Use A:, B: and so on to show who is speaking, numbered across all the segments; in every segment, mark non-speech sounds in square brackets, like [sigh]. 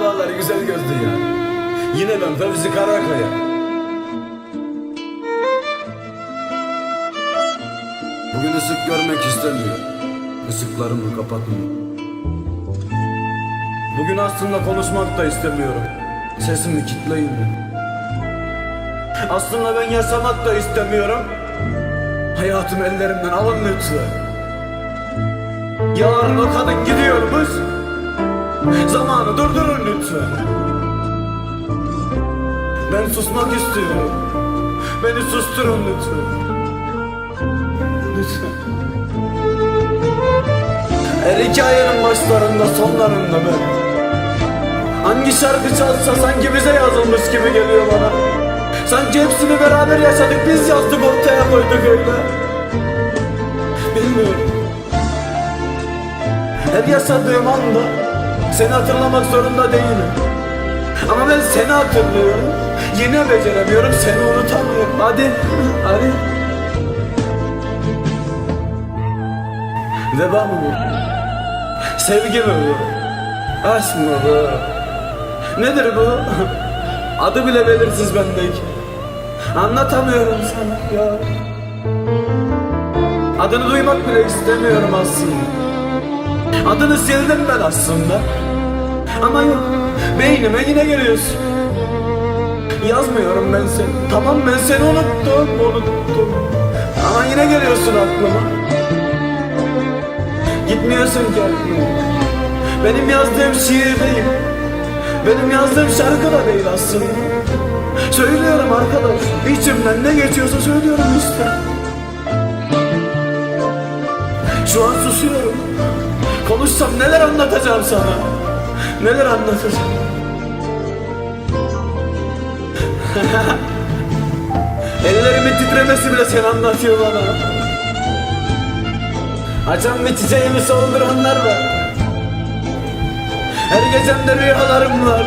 A: davaları güzel gözlü ya. Yine ben Fevzi Karakaya. Bugün ışık görmek istemiyor. Işıklarımı kapatın. Bugün aslında konuşmak da istemiyorum. Sesimi kitleyin. Aslında ben yaşamak da istemiyorum. Hayatım ellerimden alın lütfen. Yarın o kadın gidiyormuş. Zamanı durdurun lütfen. Ben susmak istiyorum. Beni susturun lütfen. Lütfen. Her hikayenin başlarında sonlarında ben. Hangi şarkı çalsa sanki bize yazılmış gibi geliyor bana. Sanki hepsini beraber yaşadık biz yazdık ortaya koyduk öyle. Bilmiyorum. Her yaşadığım anda seni hatırlamak zorunda değilim. Ama ben seni hatırlıyorum. Yine beceremiyorum, seni unutamıyorum. Hadi, hadi. Veba mı bu? Sevgi mi bu? Aşk mı bu? Nedir bu? Adı bile belirsiz bendeki. Anlatamıyorum sana ya. Adını duymak bile istemiyorum aslında. Adını sildim ben aslında. Ama yok, beynime yine geliyorsun. Yazmıyorum ben seni. Tamam ben seni unuttum, unuttum. Ama yine geliyorsun aklıma. Gitmiyorsun ki aklıma. Benim yazdığım şiir değil. Benim yazdığım şarkı da değil aslında. Söylüyorum arkadaş. İçimden ne geçiyorsa söylüyorum işte. Şu an susuyorum. Konuşsam neler anlatacağım sana? Neler anlatacağım? [laughs] Ellerimin titremesi bile seni anlatıyor bana. Açan ve çiçeğimi solduranlar var. Her gecemde rüyalarım var.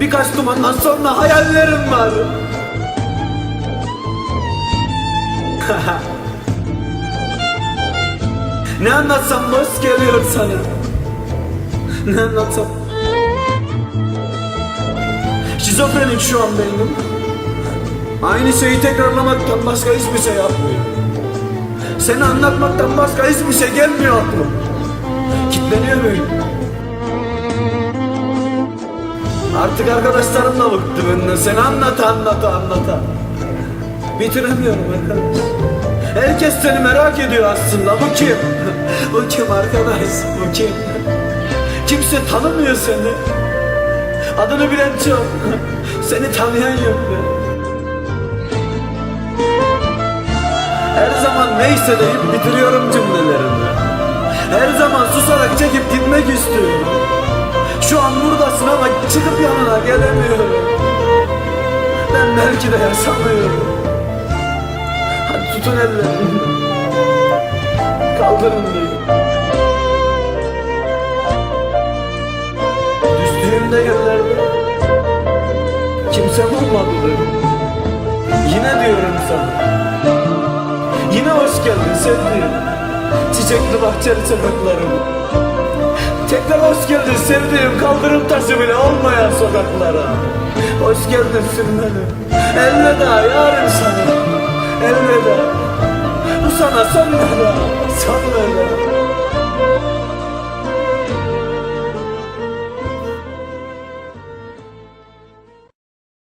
A: Birkaç dumandan sonra hayallerim var. [laughs] ne anlatsam boş geliyor sana. Ne anlatsam. Şizofrenik şu an benim. Aynı şeyi tekrarlamaktan başka hiçbir şey yapmıyor. Seni anlatmaktan başka hiçbir şey gelmiyor aklıma. Kitleniyor böyle. Artık arkadaşlarım da bıktı benden. Seni anlata anlata anlata. Bitiremiyorum arkadaş. Herkes seni merak ediyor aslında. Bu kim? [laughs] Bu kim arkadaş? Bu kim? Kimse tanımıyor seni. Adını bilen çok. [laughs] Seni tanıyan yok. be. Her zaman neyse deyip bitiriyorum cümlelerimi. Her zaman susarak çekip gitmek istiyorum. Şu an buradasın ama çıkıp yanına gelemiyorum. Ben belki de yaşamıyorum. Hadi tutun ellerimi. Kaldırın kimsem olmadı benim. Yine diyorum sana. Yine hoş geldin sevdiğim. Çiçekli bahçeli sokaklarım Tekrar hoş geldin sevdiğim. Kaldırım taşı bile olmayan sokaklara. Hoş geldin sürmenim Elveda yarın sana. Elveda. Bu sana son veda Son veda